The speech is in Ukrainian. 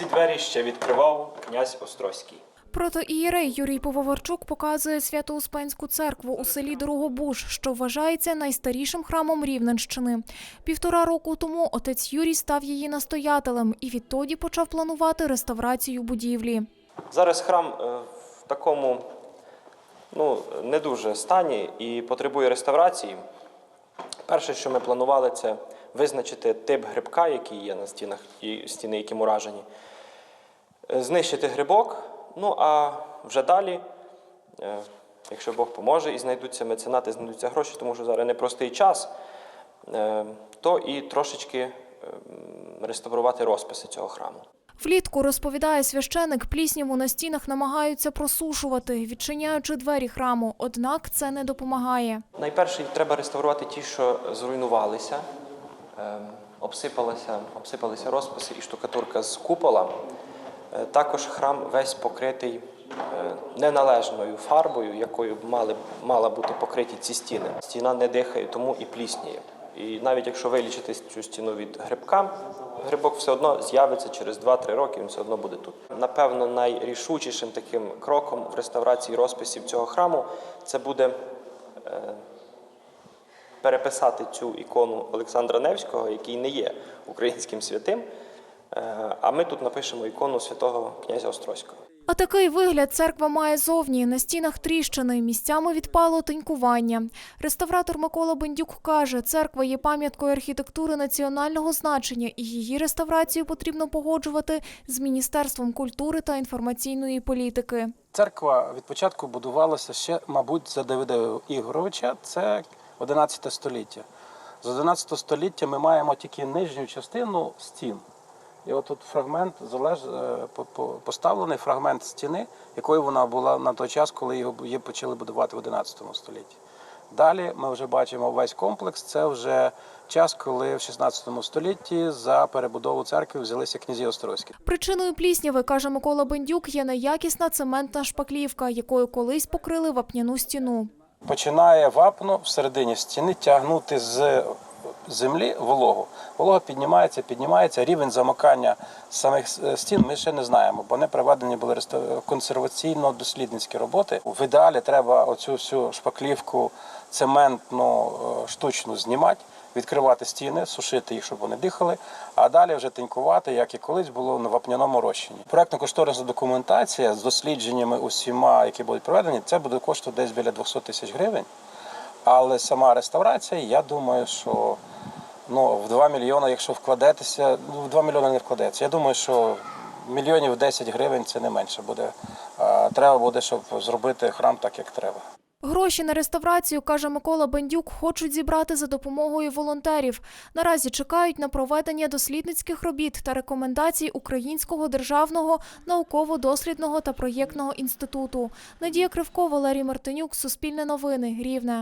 ці двері ще відкривав князь Острозький. Протоієрей Юрій Пововарчук показує Свято-Успенську церкву у селі Дорогобуж, що вважається найстарішим храмом Рівненщини. Півтора року тому отець Юрій став її настоятелем і відтоді почав планувати реставрацію будівлі. Зараз храм е, в такому ну, не дуже стані і потребує реставрації. Перше, що ми планували, це визначити тип грибка, який є на стінах і стіни, які уражені, Е, знищити грибок. Ну а вже далі, е, якщо Бог поможе і знайдуться меценати, знайдуться гроші, тому що зараз непростий час, е, то і трошечки е, реставрувати розписи цього храму. Влітку, розповідає священик, плісняву на стінах намагаються просушувати, відчиняючи двері храму. Однак це не допомагає. Найперше треба реставрувати ті, що зруйнувалися, ем, обсипалися, обсипалися розписи і штукатурка з купола. Е, Також храм весь покритий е, неналежною фарбою, якою б мали, мала бути покриті ці стіни. Стіна не дихає, тому і плісніє. І навіть якщо вилічити цю стіну від грибка, грибок все одно з'явиться через 2-3 роки, він все одно буде тут. Напевно, найрішучішим таким кроком в реставрації розписів цього храму це буде е, переписати цю ікону Олександра Невського, який не є українським святим. Е, А ми тут напишемо ікону святого князя Острозького. А такий вигляд церква має зовні. На стінах тріщини, місцями відпало тинькування. Реставратор Микола Бендюк каже, церква є пам'яткою архітектури національного значення, і її реставрацію потрібно погоджувати з Міністерством культури та інформаційної політики. Церква від початку будувалася ще, мабуть, за Давида Ігоровича. Це 11 століття. З 11 століття ми маємо тільки нижню частину стін. І от тут фрагмент залеж, е, по- по- поставлений фрагмент стіни, якою вона була на той час, коли її почали будувати в 11 столітті. Далі ми вже бачимо весь комплекс. Це вже час, коли в 16 столітті за перебудову церкви взялися князі Острозькі. Причиною плісняви, каже Микола Бендюк, є неякісна цементна шпаклівка, якою колись покрили вапняну стіну. починає вапно всередині стіни тягнути з землі вологу. Волога піднімається, піднімається. Рівень замокання самих стін ми ще не знаємо, бо не проведені були консерваційно-дослідницькі роботи. В ідеалі треба оцю всю шпаклівку цементну е, штучну знімати. Відкривати стіни, сушити їх, щоб вони дихали, а далі вже тинькувати, як і колись було на вапняному розчині. Проектно-кошторисна документація з дослідженнями усіма, які будуть проведені, це буде коштувати десь біля 200 тисяч гривень. Але сама реставрація, я думаю, що ну, в 2 мільйони, якщо вкладетеся, ну, в 2 мільйони не вкладеться. Я думаю, що мільйонів 10 гривень це не менше буде. Треба буде, щоб зробити храм так, як треба. Гроші на реставрацію, каже Микола Бендюк, хочуть зібрати за допомогою волонтерів. Наразі чекають на проведення дослідницьких робіт та рекомендацій Українського державного науково-дослідного та проєктного інституту. Надія Кривко, Валерій Мартинюк, Суспільне новини, Рівне.